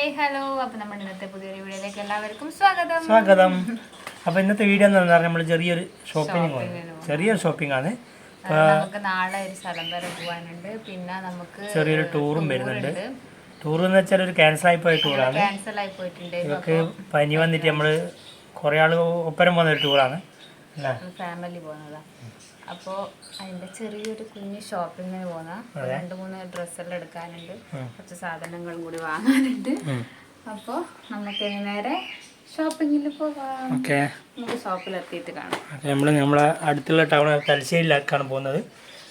Hey hello അപ്പൊ നമ്മുടെ ഇന്നത്തെ പുതിയൊരു വീഡിയോയിലേക്ക് എല്ലാവർക്കും സ്വാഗതം. സ്വാഗതം. അപ്പോൾ ഇന്നത്തെ വീഡിയോ എന്ന് പറഞ്ഞാൽ നമ്മൾ ചെറിയൊരു ഷോപ്പിംഗ് ചെറിയൊരു ഷോപ്പിംഗ് ആണ്. നമുക്ക് നാളെ ഒരു സ്ഥലം വരെ പോകാനുണ്ട് പിന്നെ നമുക്ക് ചെറിയൊരു ടൂറും വരുന്നുണ്ട്. ടൂർ എന്ന് വെച്ചാൽ ഒരു ക്യാൻസൽ ആയി പോയ ടൂറാണ് ക്യാൻസൽ ആയി പോയിട്ടുണ്ട്. ഇവർക്ക് പനി വന്നിട്ട് നമ്മൾ കുറേ ആൾ ഒപ്പരം പോകുന്ന ഒരു ടൂറാണ് ഫാമിലി പോകുന്നതാ. അപ്പോ അതിന്റെ ചെറിയൊരു കുഞ്ഞ് ഷോപ്പിങ്ങിന് പോകുന്ന രണ്ട് മൂന്ന് ഡ്രസ്സെല്ലാം എടുക്കാനുണ്ട്. കുറച്ച് സാധനങ്ങളും കൂടി വാങ്ങാനുണ്ട്. അപ്പോ നമുക്ക് നേരെ ഷോപ്പിങ്ങിൽ പോകാം ഓക്കെ. നമുക്ക് ഷോപ്പിലെത്തിയിട്ട് കാണാം. നമ്മൾ നമ്മളെ അടുത്തുള്ള ടൗൺ തലശ്ശേരിയിലേക്കാണ് പോകുന്നത്.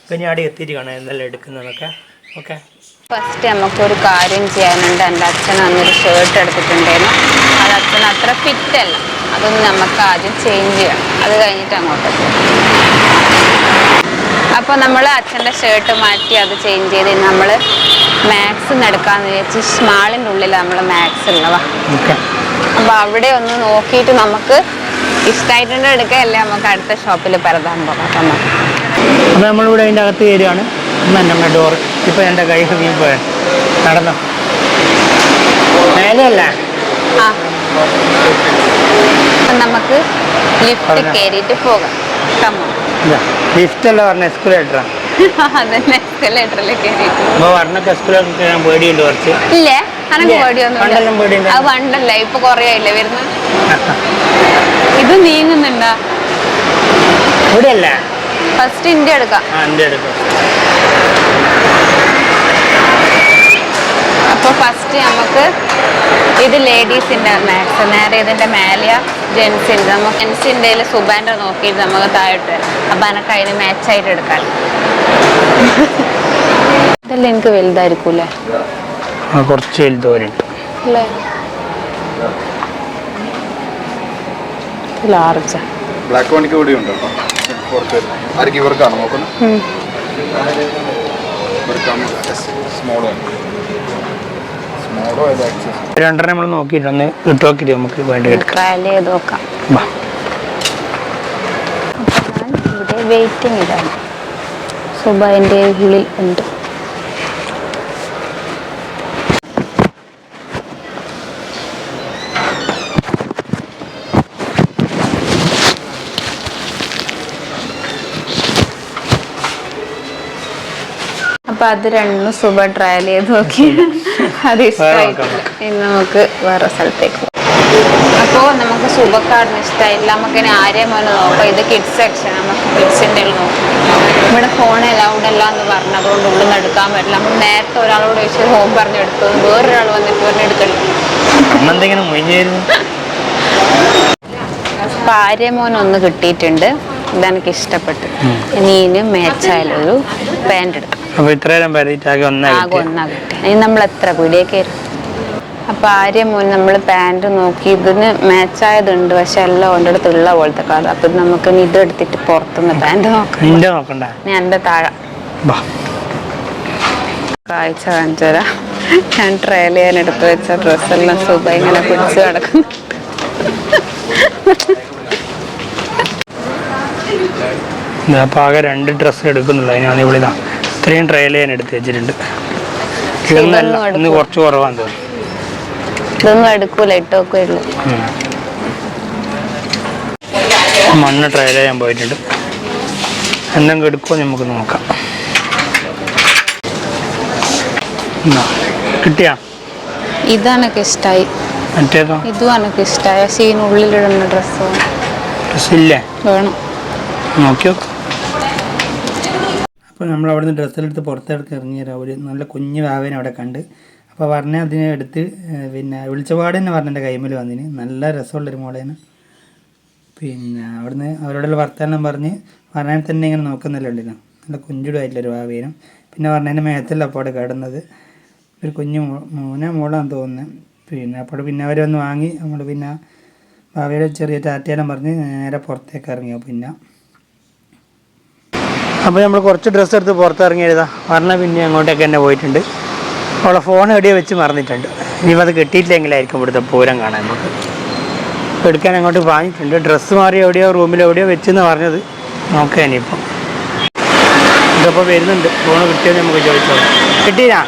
പിന്നെ അവിടെ എത്തിയിട്ട് കാണാം എന്തെല്ലാം എടുക്കുന്നതൊക്കെ. ഓക്കെ. ഫസ്റ്റ് നമുക്കൊരു കാര്യം ചെയ്യാനുണ്ട്. എന്റെ അച്ഛൻ അന്നൊരു ഷർട്ട് എടുത്തിട്ടുണ്ടായിരുന്നു. അത് അച്ഛൻ അത്ര ഫിറ്റല്ല അതൊന്ന് നമുക്ക് ആദ്യം ചേഞ്ച് ചെയ്യാം. അത് കഴിഞ്ഞിട്ട് അങ്ങോട്ട് അപ്പോൾ നമ്മൾ അച്ഛന്റെ ഷർട്ട് മാറ്റി അത് ചേഞ്ച് ചെയ്ത് നമ്മൾ മാക്സ് നടക്കാന്ന് വിചാരിച്ച് സ്മാളിന്റെ ഉള്ളിൽ നമ്മൾ മാക്സ് ഓക്കെ. അപ്പോൾ അവിടെ ഒന്ന് നോക്കിയിട്ട് നമുക്ക് ഇഷ്ടമായിട്ടുണ്ട് എടുക്കുകയല്ലേ നമുക്ക് അടുത്ത ഷോപ്പിൽ പരതാൻ പോകാം അപ്പം അപ്പോൾ നമ്മളിവിടെ അതിന്റെ അകത്ത് കയറുകയാണ്. നമ്മുടെ ഡോർ ഇപ്പോൾ എന്റെ കൈ നടന്നോ? മേലെയല്ല? ആ. നമുക്ക് ലിഫ്റ്റ് കയറിയിട്ട് പോകാം. കമ്മോ ഇതാ ലിഫ്റ്റല്ല പറഞ്ഞ എസ്കുലേറ്ററാ അതന്നെ എസ്കലേറ്ററിൽ കയറിയിട്ട് പറഞ്ഞൊക്കെ എസ്കുലേറ്റർ ഞാൻ പേടിയുണ്ട് കുറച്ച്. ഇല്ലേ? അനക്ക് പേടിയൊന്നും അത് പണ്ടല്ല ഇപ്പൊ കൊറേ ആയില്ലേ വരുന്ന? ഇത് നീങ്ങുന്നുണ്ടോ? ഇവിടെയല്ല. ഫസ്റ്റ് ഇന്ത്യ എടുക്കാം. അപ്പോൾ ഫസ്റ്റ് നമുക്ക് ഇത് ലേഡീസിന്റെ മാക്സ് നേരെ ഇതിന്റെ മേലെയ ജെൻസിന്റെ നമുക്ക് ജെൻസിന്റെ സുബാന്റെ നോക്കിയിട്ട് നമുക്ക് താഴോട്ട് വരാം. അപ്പം എനക്ക് അതിന് മാച്ചായിട്ട് എടുക്കാം. ഇതെല്ലാം എനിക്ക് വലുതായിരിക്കൂലേ കുറച്ച് വലുതോരുണ്ട് അല്ലേ? ലാർജാ ബ്ലാക്ക് മണിക്ക് ഉണ്ട് ആർക്ക് ഇവർക്കാണോ നോക്കുന്നത്? രണ്ടെണ്ണം നമ്മൾ നോക്കിയിട്ട് ഇട്ടോക്കി നമുക്ക് വേണ്ടി ട്രയൽ ചെയ്ത് നോക്കാം. ഇവിടെ വെയിറ്റിംഗ് ഇതാണ് സുബൈന്റെ ഉള്ളിൽ ഉണ്ട്. അപ്പൊ അത് രണ്ടും സുബ ട്രയൽ ചെയ്ത് നോക്കി. അത് ഇഷ്ടമായി നോക്കാം. ഇനി നമുക്ക് വേറെ സ്ഥലത്തേക്ക് അപ്പോ അപ്പോൾ നമുക്ക് സുബക്കാടിന് ഇഷ്ടമായില്ല നമുക്ക് ഇനി ആരെ മോനെ നോക്കാം. ഇത് കിഡ്സ് സെക്ഷൻ നമുക്ക് കിഡ്സിന്റെ നോക്കാം. ഇവിടെ ഫോൺ അലൗഡ് അല്ല എന്ന് പറഞ്ഞതുകൊണ്ട് ഉള്ളിൽ നിന്ന് എടുക്കാൻ പറ്റില്ല. നമ്മൾ നേരത്തെ ഒരാളോട് ചോദിച്ചു ഹോം പറഞ്ഞു എടുത്തു. വേറൊരാൾ വന്നിട്ട് പറഞ്ഞു എടുക്കണ്ട അപ്പോൾ ഒന്ന് കിട്ടിയിട്ടുണ്ട്. ഇതെനിക്ക് ഇഷ്ടപ്പെട്ടു. ഇനി ഇതിന് മേച്ചായാലൊരു പാന്റ് എടുക്കാം. അപ്പോൾ ഇത്രയും പേരായിട്ട് ആകെ ഒന്നായി ആകെ ഒന്നാ ഇനി നമ്മൾ എത്ര പീടിയൊക്കെ അപ്പൊ ആര്യ മോൻ നമ്മൾ പാന്റ് നോക്കി ഇതിന് മാച്ചായതുണ്ട് പക്ഷെ എല്ലാം ഓന്റെ അടുത്ത് ഉള്ള പോലത്തെ കളർ അപ്പൊ ഇത് നമുക്ക് ഇനി ഇത് എടുത്തിട്ട് പുറത്തുനിന്ന് പാന്റ് നോക്കാം. നിന്റെ നോക്കണ്ട. ഞാൻ എന്റെ താഴെ. വാ കാഴ്ച കാണിച്ചു തരാം. ഞാൻ ട്രയൽ ചെയ്യാൻ എടുത്ത് വെച്ച ഡ്രസ്സെല്ലാം സുഖം ഇങ്ങനെ പിടിച്ച് കിടക്കുന്നു ഇതാ അപ്പോൾ ആകെ രണ്ട് ഡ്രസ്സ് എടുക്കുന്നുള്ളൂ. അതിനാണ് ഇവിടെ ഇതാ ഇത്രയും ട്രയൽ ചെയ്യാൻ എടുത്ത് വെച്ചിട്ടുണ്ട്. ഇതൊന്നല്ല ഇന്ന് കുറച്ച് കുറവാന്ന് തോന്നുന്നു. ഇതൊന്നും എടുക്കൂല മണ്ണ് ട്രയൽ ചെയ്യാൻ പോയിട്ടുണ്ട്. എന്തെങ്കിലും എടുക്കുമോ നമുക്ക് നോക്കാം. കിട്ടിയാ? ഇതാണ് ഇഷ്ടായി. ഇഷ്ടമായി മറ്റേതോ? ഇതും എനിക്ക് സീനുള്ളിലിടുന്ന ഡ്രസ്സോ ഡ്രസ്സില്ലേ ഡ്രസ്സ് ഡ്രസ് വേണം. നോക്കിയോ നോക്ക്. അപ്പോൾ നമ്മൾ അവിടെ നിന്ന് ഡ്രസ്സെടുത്ത് പുറത്തെടുത്ത് ഇറങ്ങിയ ഒരു നല്ല കുഞ്ഞു വാവേനെ അവിടെ കണ്ട്. അപ്പോൾ പറഞ്ഞ അതിനെ എടുത്ത് പിന്നെ വിളിച്ചപാട് തന്നെ പറഞ്ഞ എന്റെ കൈമേൽ വന്നിന്. നല്ല രസമുള്ളൊരു മോളേനെ പിന്നെ അവിടുന്ന് അവരോടുള്ള വർത്തമാനം പറഞ്ഞ് പറഞ്ഞാൽ തന്നെ ഇങ്ങനെ നോക്കുന്നില്ല ഉണ്ടല്ലോ നല്ല കുഞ്ചുടായിട്ടുള്ളൊരു വാവേനും പിന്നെ പറഞ്ഞതിന്റെ മേത്തല്ല അപ്പോൾ അവിടെ കിടന്നത്. ഒരു കുഞ്ഞു മോനെ മോളാന്ന് തോന്നുന്നത് പിന്നെ അപ്പോൾ പിന്നെ അവർ വന്ന് വാങ്ങി. നമ്മൾ പിന്നെ ഭാവിയുടെ ചെറിയ ടാറ്റയെല്ലാം പറഞ്ഞ് നേരെ പുറത്തേക്ക് ഇറങ്ങി. പിന്നെ അപ്പോൾ നമ്മൾ കുറച്ച് ഡ്രസ്സ് എടുത്ത് പുറത്തിറങ്ങിയതാ പറഞ്ഞ പിന്നെ അങ്ങോട്ടേക്ക് തന്നെ പോയിട്ടുണ്ട്. അവളെ ഫോൺ എവിടെയോ വെച്ച് മറന്നിട്ടുണ്ട്. ഇനിയിപ്പോൾ അത് കിട്ടിയിട്ടില്ലെങ്കിലായിരിക്കും ഇവിടുത്തെ പൂരം കാണാൻ നമുക്ക്. എടുക്കാൻ അങ്ങോട്ട് വാങ്ങിയിട്ടുണ്ട് ഡ്രസ്സ് മാറി എവിടെയോ റൂമിൽ എവിടെയോ വെച്ചെന്ന് പറഞ്ഞത്. നോക്കാം ഇനിയിപ്പോൾ ഇതിപ്പോൾ വരുന്നുണ്ട്. ഫോൺ കിട്ടിയത് നമുക്ക് ചോദിച്ചോളാം. കിട്ടിയാ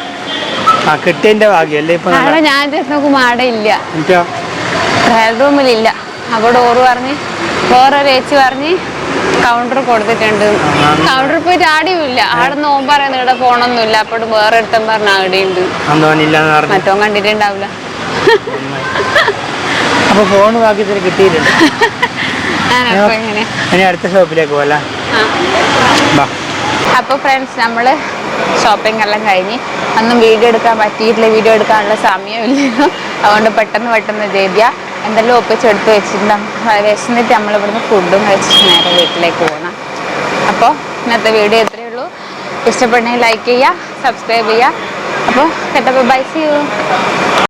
ആ കിട്ടിയതിന്റെ ഭാഗ്യല്ലേ ഇപ്പൊ ഞാൻ ആടെ ഇല്ല. റൂമിലില്ല അപ്പോൾ ഡോറ് പറഞ്ഞ് വേറൊരു ഏച്ചി പറഞ്ഞ് കൗണ്ടർ കൊടുത്തിട്ടുണ്ട്. കൗണ്ടർ പോയിട്ട് ആടെയും ഇല്ല ആടെ നോമ്പ് പറയുന്ന ഇവിടെ പോണൊന്നുമില്ല. അപ്പോഴും വേറെ അടുത്തും പറഞ്ഞ അവിടെ ഉണ്ട് പറഞ്ഞു. മറ്റോ കണ്ടിട്ടുണ്ടാവില്ല. അപ്പൊ ഫോൺ ഭാഗ്യത്തിന് കിട്ടിയിട്ടുണ്ട്. ഇനി അടുത്ത ഷോപ്പിലേക്ക് അപ്പോൾ ഫ്രണ്ട്സ് നമ്മൾ ഷോപ്പിംഗ് എല്ലാം കഴിഞ്ഞ് ഒന്നും വീഡിയോ എടുക്കാൻ പറ്റിയിട്ടില്ല. വീഡിയോ എടുക്കാനുള്ള സമയമില്ലല്ലോ. അതുകൊണ്ട് പെട്ടെന്ന് പെട്ടെന്ന് ചെയ്തിയ എന്തെല്ലാം ഒപ്പിച്ചെടുത്ത് വെച്ചിട്ടുണ്ടാകും വിശന്നിട്ട് നമ്മളിവിടുന്ന് ഫുഡും കഴിച്ചിട്ട് നേരെ വീട്ടിലേക്ക് പോകണം അപ്പോൾ ഇന്നത്തെ വീഡിയോ ഇത്രയേ ഉള്ളൂ. ഇഷ്ടപ്പെട്ടെങ്കിൽ ലൈക്ക് ചെയ്യുക സബ്സ്ക്രൈബ് ചെയ്യുക. അപ്പോൾ കേട്ടപ്പോൾ ബൈ സി യു